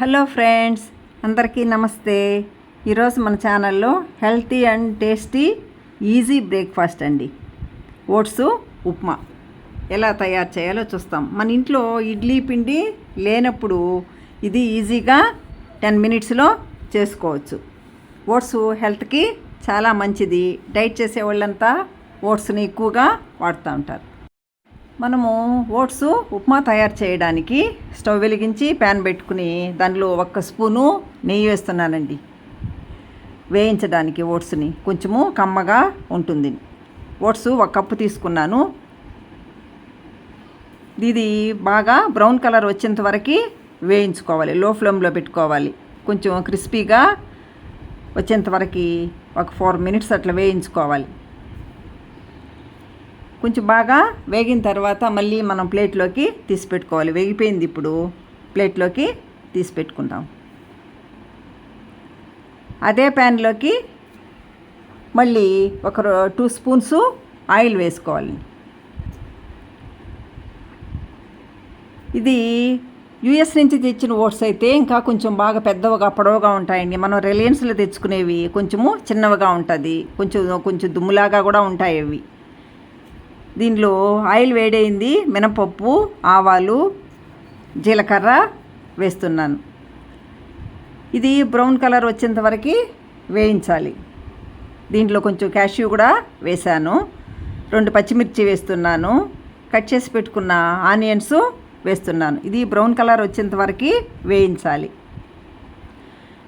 Hello friends అందరికీ నమస్తే. ఈరోజు మన ఛానల్లో healthy and tasty easy breakfast అండి. ఓట్స్ ఉప్మా. ఎలా తయారు చేయాలో చూస్తాం. మన ఇంట్లో ఇడ్లీ పిండి లేనప్పుడు ఇది ఈజీగా టెన్ మినిట్స్లో చేసుకోవచ్చు. ఓట్స్ హెల్త్కి చాలా మంచిది. డైట్ చేసే వాళ్ళంతా ఓట్స్ని ఎక్కువగా వాడుతూ ఉంటారు. మనము ఓట్స్ ఉప్మా తయారు చేయడానికి స్టవ్ వెలిగించి ప్యాన్ పెట్టుకుని దానిలో ఒక్క స్పూను నెయ్యి వేస్తున్నానండి. వేయించడానికి ఓట్స్ని కొంచెము కమ్మగా ఉంటుంది. ఓట్స్ ఒక కప్పు తీసుకున్నాను. ఇది బాగా బ్రౌన్ కలర్ వచ్చేంత వరకు వేయించుకోవాలి. లో ఫ్లేమ్లో పెట్టుకోవాలి. కొంచెం క్రిస్పీగా వచ్చేంత వరకు ఒక ఫోర్ మినిట్స్ అట్లా వేయించుకోవాలి. కొంచెం బాగా వేగిన తర్వాత మళ్ళీ మనం ప్లేట్లోకి తీసి పెట్టుకోవాలి వేగిపోయింది ఇప్పుడు. ప్లేట్లోకి తీసి పెట్టుకుందాం అదే ప్యాన్లోకి మళ్ళీ ఒక టూ స్పూన్స్ ఆయిల్ వేసుకోవాలి. ఇది యుఎస్ నుంచి తెచ్చిన ఓట్స్ అయితే ఇంకా కొంచెం బాగా పెద్దవిగా పొడవుగా ఉంటాయండి. మనం రిలయన్స్లో తెచ్చుకునేవి కొంచెము చిన్నవిగా ఉంటుంది. కొంచెం కొంచెం దుమ్ములాగా కూడా ఉంటాయి అవి. దీనిలో ఆయిల్ వేడైంది మినపప్పు ఆవాలు జీలకర్ర వేస్తున్నాను. ఇది బ్రౌన్ కలర్ వచ్చేంత వరకు వేయించాలి. దీంట్లో కొంచెం క్యాష్యూ కూడా వేశాను. రెండు పచ్చిమిర్చి వేస్తున్నాను. కట్ చేసి పెట్టుకున్న ఆనియన్స్ వేస్తున్నాను. ఇది బ్రౌన్ కలర్ వచ్చేంత వరకు వేయించాలి.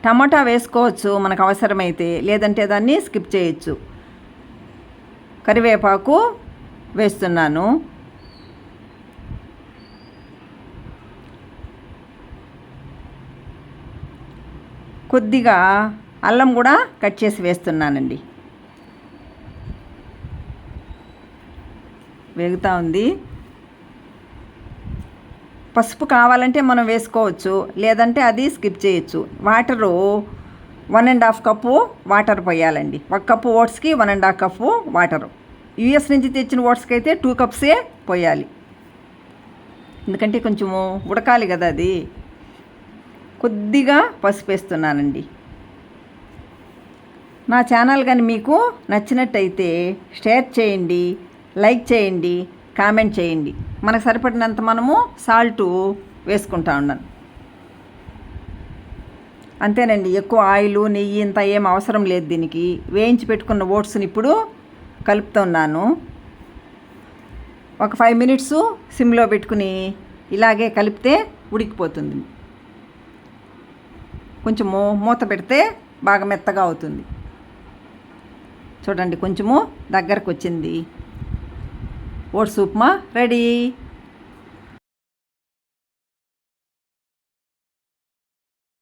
టమాటా వేసుకోవచ్చు మనకు అవసరమైతే లేదంటే దాన్ని స్కిప్ చేయొచ్చు. కరివేపాకు వేస్తున్నాను. కొద్దిగా అల్లం కూడా కట్ చేసి వేస్తున్నానండి. వేగుతూ ఉంది. పసుపు కావాలంటే మనం వేసుకోవచ్చు లేదంటే అది స్కిప్ చేయొచ్చు. Water one and half cup water పోయాలండి. ఒక cup ఓట్స్కి one and half cup water. US నుంచి తెచ్చిన ఓట్స్కి అయితే టూ కప్సే పోయాలి. ఎందుకంటే కొంచెము ఉడకాలి కదా అది. కొద్దిగా పసుపు వేస్తున్నానండి నా ఛానల్ కానీ మీకు నచ్చినట్టయితే షేర్ చేయండి లైక్ చేయండి కామెంట్ చేయండి. మనకు సరిపడినంత మనము సాల్ట్ వేసుకుంటా ఉన్నాను. అంతేనండి ఎక్కువ ఆయిల్ నెయ్యి ఇంత ఏం అవసరం లేదు దీనికి. వేయించి పెట్టుకున్న ఓట్స్ని ఇప్పుడు కలుపుతున్నాను. ఒక ఫైవ్ మినిట్స్ సిమ్లో పెట్టుకుని ఇలాగే కలిపితే ఉడికిపోతుంది. కొంచెము మూత పెడితే బాగా మెత్తగా అవుతుంది. చూడండి కొంచెము దగ్గరకు వచ్చింది ఓట్స్ ఉప్మా రెడీ.